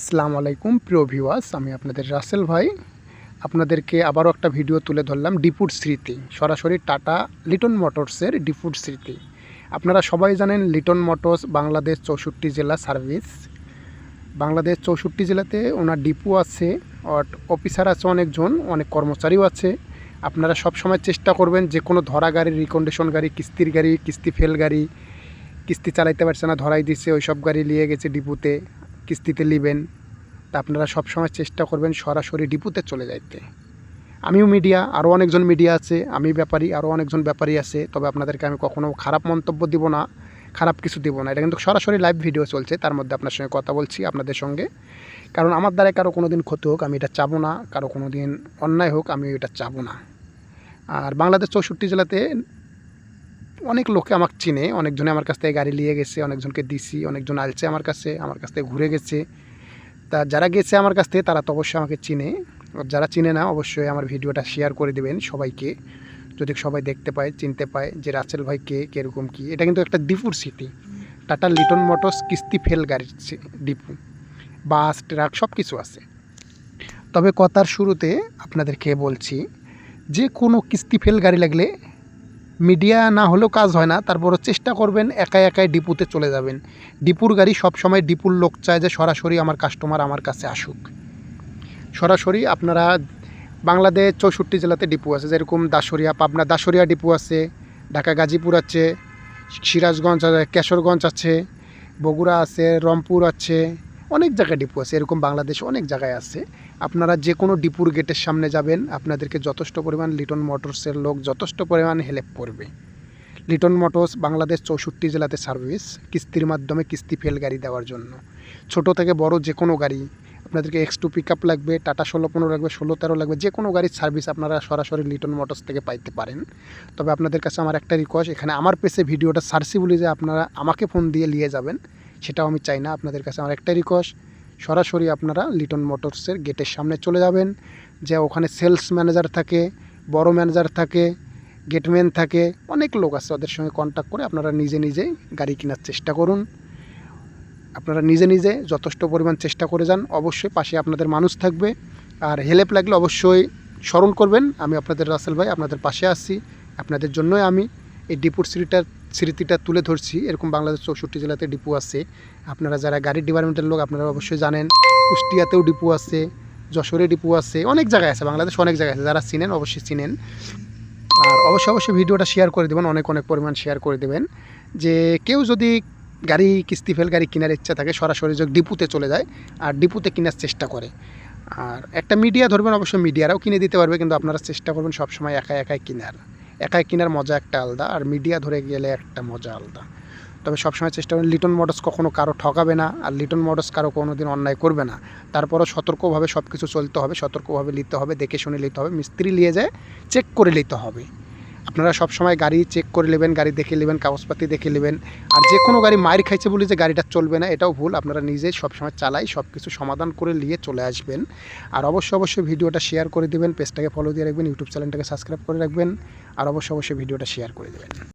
আসসালামু আলাইকুম, প্রিয় ভিউয়ার্স আমি আপনাদের রাসেল ভাই। আপনাদেরকে আবারও একটা ভিডিও তুলে ধরলাম ডিপুর স্মৃতি, সরাসরি টাটা লিটন মোটরসের ডিপুর স্মৃতি। আপনারা সবাই জানেন লিটন মোটরস বাংলাদেশ চৌষট্টি জেলা সার্ভিস। বাংলাদেশ চৌষট্টি জেলাতে ওনার ডিপু আছে অট অফিসার আছে অনেকজন, অনেক কর্মচারীও আছে। আপনারা সব সময় চেষ্টা করবেন যে কোনো ধরা গাড়ি রিকন্ডিশন গাড়ি, কিস্তির গাড়ি, কিস্তি ফেল গাড়ি, কিস্তি চালাইতে পারছে না, ধরাই দিছে ওই সব গাড়ি নিয়ে গেছে ডিপুতে। কিস্তিতে নেবেন, তা আপনারা সবসময় চেষ্টা করবেন সরাসরি ডিপুতে চলে যাইতে। আমিও মিডিয়া আরও অনেকজন মিডিয়া আছে, আমি ব্যাপারী, আরও অনেকজন ব্যাপারী আছে, তবে আপনাদেরকে আমি কখনো খারাপ মন্তব্য দিব না, খারাপ কিছু দিব না। এটা কিন্তু সরাসরি লাইভ ভিডিও চলছে, তার মধ্যে আপনার সঙ্গে কথা বলছি আপনাদের সঙ্গে। কারণ আমার দ্বারা কারও কোনো দিন ক্ষতি হোক, আমি এটা চাবো না, কারও কোনো দিন অন্যায় হোক আমি এটা চাবো না। আর বাংলাদেশ চৌষট্টি জেলাতে অনেক লোকে আমাকে চিনে, অনেকজনে আমার কাছ থেকে গাড়ি নিয়ে গেছে, অনেকজনকে দিছি, অনেকজন আলছে আমার কাছে, আমার কাছ থেকে ঘুরে গেছে। তা যারা গেছে আমার কাছ থেকে, তারা তো অবশ্যই আমাকে চিনে। আর যারা চিনে না, অবশ্যই আমার ভিডিওটা শেয়ার করে দেবেন সবাইকে। যদি সবাই দেখতে পায়, চিনতে পায় যে রাসেল ভাই কে, কীরকম কী। এটা কিন্তু একটা ডিপুর সিটি। টাটা লিটন মোটরস কিস্তি ফেল গাড়ির ডিপু। বাস, ট্রাক সব কিছু আছে। তবে কথার শুরুতে আপনাদেরকে বলছি, যে কোনো কিস্তি ফেল গাড়ি লাগলে মিডিয়া না হলেও কাজ হয় না, তারপরও চেষ্টা করবেন একাই একাই ডিপুতে চলে যাবেন। ডিপুর গাড়ি সবসময় ডিপুর লোক চায় যে সরাসরি আমার কাস্টমার আমার কাছে আসুক। সরাসরি আপনারা বাংলাদেশ চৌষট্টি জেলাতে ডিপু আছে, যেরকম দাসরিয়া, পাবনা, দাসরিয়া ডিপু আছে, ঢাকা, গাজীপুর আছে, সিরাজগঞ্জ আছে, কেশরগঞ্জ আছে, বগুড়া আছে, রংপুর আছে অনেক জায়গায় ডিপু আছে, এরকম বাংলাদেশ অনেক জায়গায় আছে। আপনারা যে কোনো ডিপুর গেটের সামনে যাবেন, আপনাদেরকে যথেষ্ট পরিমাণ লিটন মোটরসের লোক যথেষ্ট পরিমাণ হেল্প করবে। লিটন মোটরস বাংলাদেশ চৌষট্টি জেলাতে সার্ভিস কিস্তির মাধ্যমে কিস্তি ফেল গাড়ি দেওয়ার জন্য। ছোট থেকে বড় যে কোনো গাড়ি, আপনাদেরকে এক্স টু পিক লাগবে টাটা ষোলো পনেরো লাগবে, ষোলো তেরো লাগবে যে কোনো গাড়ির সার্ভিস আপনারা সরাসরি লিটন মোটরস থেকে পাইতে পারেন। তবে আপনাদের কাছে আমার একটা রিকোয়েস্ট এখানে আমার পেছে ভিডিওটা সার্সি বলে যে আপনারা আমাকে ফোন দিয়ে নিয়ে যাবেন। সেটাও আমি চাই না। আপনাদের কাছে আমার একটা রিকোয়েস্ট সরাসরি আপনারা লিটন মোটরসের গেটের সামনে চলে যাবেন। যে ওখানে সেলস ম্যানেজার থাকে, বড় ম্যানেজার থাকে গেটম্যান থাকে, অনেক লোক আছে ওদের সঙ্গে কন্ট্যাক্ট করে আপনারা নিজে নিজে গাড়ি কেনার চেষ্টা করুন। আপনারা নিজে নিজে যথেষ্ট পরিমাণ চেষ্টা করে যান, অবশ্যই পাশে আপনাদের মানুষ থাকবে। আর হেল্প লাগলে অবশ্যই স্মরণ করবেন। আমি আপনাদের রাসেল ভাই আপনাদের পাশে আসছি আপনাদের জন্যই আমি। এই ডিপুর স্মৃতিটা স্মৃতিটা তুলে ধরছি। এরকম বাংলাদেশ চৌষট্টি জেলাতে ডিপু আছে। আপনারা যারা গাড়ির ডিপার্টমেন্টের লোক, আপনারা অবশ্যই জানেন, কুষ্টিয়াতেও ডিপু আছে, যশোরে ডিপু আছে, অনেক জায়গায় আছে, বাংলাদেশ অনেক জায়গায় আছে। যারা চিনেন, অবশ্যই চিনেন। আর অবশ্যই অবশ্যই ভিডিওটা শেয়ার করে দেবেন, অনেক অনেক পরিমাণ শেয়ার করে দেবেন। যে কেউ যদি গাড়ি, কিস্তি ফেল গাড়ি কেনার ইচ্ছা থাকে, সরাসরি যোগ ডিপুতে চলে যায়, আর ডিপুতে কেনার চেষ্টা করে। আর একটা মিডিয়া ধরবেন, অবশ্যই মিডিয়ারাও কিনে দিতে পারবে, কিন্তু আপনারা চেষ্টা করবেন সবসময় একা একাই কেনার। একাই কেনার মজা একটা আলাদা, আর মিডিয়া ধরে গেলে একটা মজা আলাদা। তবে সবসময় চেষ্টা করুন লিটন মোটরস কখনও কারও ঠকাবে না, আর লিটন মডেলস কারও কোনো দিন অন্যায় করবে না। তারপরও সতর্কভাবে সব কিছু চলতে হবে, সতর্কভাবে নিতে হবে, দেখে শুনে নিতে হবে, মিস্ত্রি নিয়ে যায় চেক করে নিতে হবে। আপনারা সব সময় গাড়ি চেক করে নেবেন, গাড়ি দেখে নেবেন, কাগজপাতি দেখে নেবেন। আর যে কোনো গাড়ি মায়ের খাইছে বলে যে গাড়িটা চলবে না, এটাও ভুল। আপনারা নিজে সবসময় চালাই সব কিছু সমাধান করে নিয়ে চলে আসবেন। আর অবশ্যই অবশ্যই ভিডিওটা শেয়ার করে দেবেন পেজটাকে ফলো দিয়ে রাখবেন ইউটিউব চ্যানেলটাকে সাবস্ক্রাইব করে রাখবেন। আর অবশ্যই অবশ্যই ভিডিওটা শেয়ার করে দেবেন।